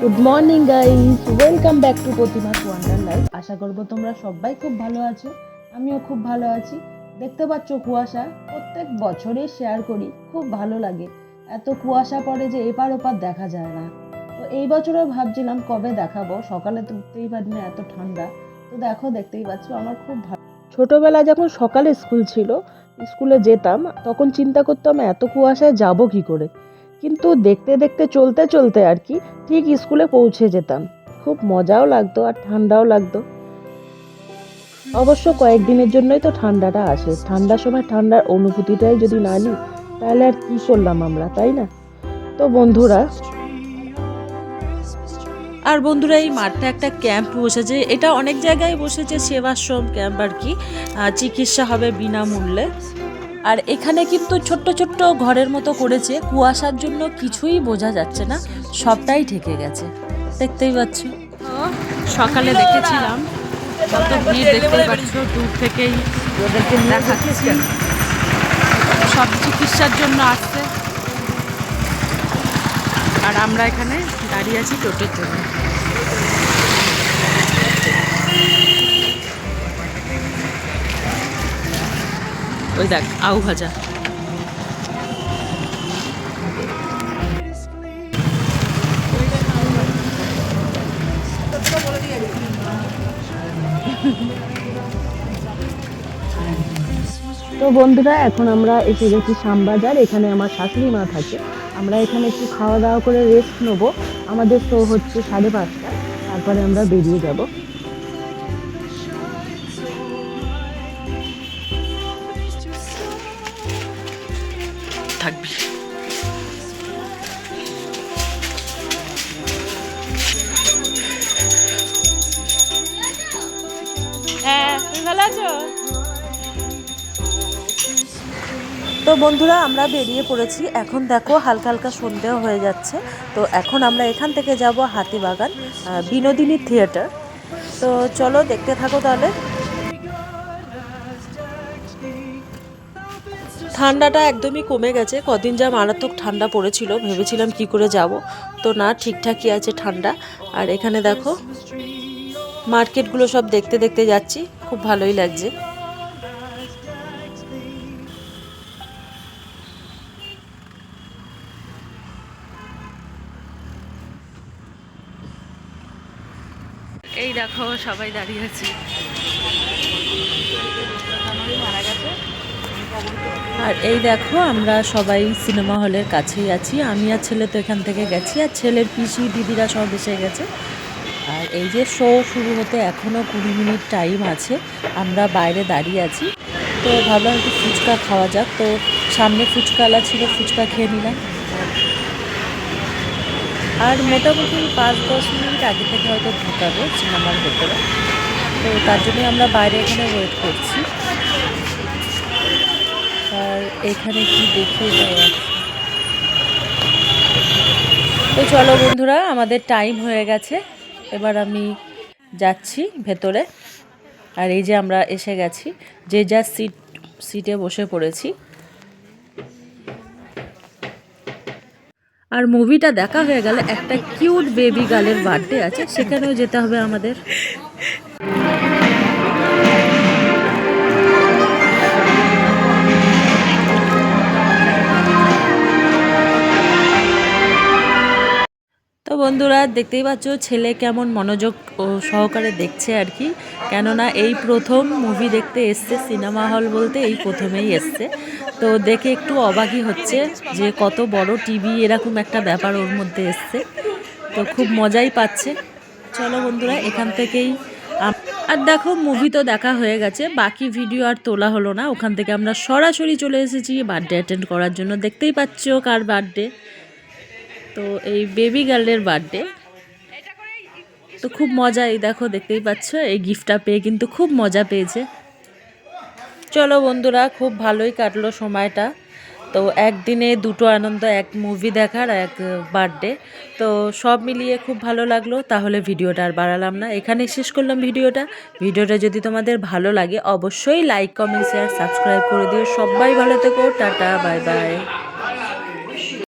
Good morning guys welcome back to প্রতিমাস wonder life আশা করব তোমরা সবাই খুব ভালো আছো। আমিও খুব ভালো আছি। দেখতে পাচ্ছ কুয়াশা। প্রত্যেক বছরই শেয়ার করি। খুব ভালো লাগে। এত কুয়াশা পড়ে যে এপার ওপার দেখা যায় না। তো এই বছরও ভাবছিলাম কবে দেখাবো। সকালে তো উঠতেই পারি না এত ঠান্ডা। তো দেখো, দেখতেই পাচ্ছ আমার খুব ভালো ছোটোবেলা যখন সকালে স্কুল ছিল স্কুলে যেতাম, তখন চিন্তা করতাম, এত কুয়াশায় যাব কি করে? কিন্তু দেখতে দেখতে চলতে চলতে আর কি ঠিক স্কুলে পৌঁছে যেতাম। খুব মজাও লাগতো আর ঠান্ডাও লাগতো। অবশ্য কয়েকদিনের জন্যই তো ঠান্ডাটা আসে। ঠান্ডার সময় ঠান্ডার অনুভূতিটাই যদি না নিই, তাহলে আর কি করলাম আমরা, তাই না? তো বন্ধুরা, আর বন্ধুরা, এই মাঠটা একটা ক্যাম্প বসেছে। এটা অনেক জায়গায় বসেছে, সেবাশ্রম ক্যাম্প আর কি। চিকিৎসা হবে বিনামূল্যে। আর এখানে কিন্তু ছোট্ট ছোট্ট ঘরের মতো করেছে। কুয়াশার জন্য কিছুই বোঝা যাচ্ছে না সবটাই ঠেকে গেছে। দেখতেই পাচ্ছ। সকালে দেখেছিলাম। কত ভিড় দেখতেই পাচ্ছ দূর থেকেই দেখাচ্ছি। সব চিকিৎসার জন্য আসছে। আর আমরা এখানে দাঁড়িয়ে আছি টোটোর জন্য। ওই দেখ, আউ ভাজা। তো বন্ধুরা, এখন আমরা এসে গেছি শ্যামবাজার, এখানে আমার শাশুড়ি মা থাকে। আমরা এখানে একটু খাওয়া দাওয়া করে রেস্ট নেব। আমাদের শো হচ্ছে সাড়ে পাঁচটা তারপরে আমরা বেরিয়ে যাব। থাকবি। হ্যাঁ তুমি ভালো আছো? তো বন্ধুরা আমরা বেরিয়ে পড়েছি। এখন দেখো হালকা হালকা সন্ধেও হয়ে যাচ্ছে। তো এখন আমরা এখান থেকে যাব হাতিবাগান বিনোদিনী থিয়েটার। তো চলো দেখতে থাকো তাহলে। ঠান্ডাটা একদমই কমে গেছে। কদিন যা মারাত্মক ঠান্ডা পড়েছিল, ভেবেছিলাম কি করে যাব। তো না, ঠিকঠাকই আছে ঠান্ডা। আর এখানে দেখো, মার্কেটগুলো সব দেখতে দেখতে যাচ্ছি, খুব ভালোই লাগছে। এই দেখো, সবাই দাঁড়িয়ে আছি। আর এই দেখো, আমরা সবাই সিনেমা হলের কাছেই আছি। আমি আর ছেলে তো এখান থেকে গেছি, আর ছেলের পিসি, দিদিরা সব এসে গেছে। আর এই যে শো শুরু হতে এখনও কুড়ি মিনিট টাইম আছে, আমরা বাইরে দাঁড়িয়ে আছি। তো ভাবলাম একটু ফুচকা খাওয়া যাক। তো সামনে ফুচকালা ছিল, ফুচকা খেয়ে নিলাম। আর মোটামুটি পাঁচ দশ মিনিট আগে থেকে হয়তো ঢুকাবে সিনেমার ভেতরে। তো তার জন্যই আমরা বাইরে এখানে ওয়েট করছি। এখানে কি দেখে যাওয়া তো চলো বন্ধুরা, আমাদের টাইম হয়ে গেছে। এবার আমি যাচ্ছি ভেতরে। আর এই যে আমরা এসে গেছি, যে যা সিট সিটে বসে পড়েছি। আর মুভিটা দেখা হয়ে গেলে একটা কিউট বেবি গার্লের বার্থডে আছে, সেখানেও যেতে হবে আমাদের। বন্ধুরা, দেখতেই পাচ্ছ ছেলে কেমন মনোযোগ সহকারে দেখছে আর কি। কেননা এই প্রথম মুভি দেখতে এসছে সিনেমা হল বলতে এই প্রথমেই এসছে। তো দেখে একটু অবাকই হচ্ছে যে কত বড় টিভি এরকম একটা ব্যাপার ওর মধ্যে এসছে। তো খুব মজাই পাচ্ছে। চলো বন্ধুরা, এখান থেকেই আর দেখো মুভি তো দেখা হয়ে গেছে, বাকি ভিডিও আর তোলা হলো না। ওখান থেকে আমরা সরাসরি চলে এসেছি বার্থডে অ্যাটেন্ড করার জন্য। দেখতেই পাচ্ছ কার বার্থডে। তো এই বেবি গার্লের বার্থডে তো খুব মজা এই দেখো, দেখতেই পাচ্ছ, এই গিফটটা পেয়ে কিন্তু খুব মজা পেয়েছে। চলো বন্ধুরা, খুব ভালোই কাটলো সময়টা। তো একদিনে দুটো আনন্দ, এক মুভি দেখার এক বার্থডে তো সব মিলিয়ে খুব ভালো লাগল, তাহলে ভিডিওটা আর বাড়ালাম না। এখানে শেষ করলাম ভিডিওটা। ভিডিওটা যদি তোমাদের ভালো লাগে, অবশ্যই লাইক কমেন্ট শেয়ার সাবস্ক্রাইব করে দিও। সবাই ভালো থেকো, টাটা বাই বাই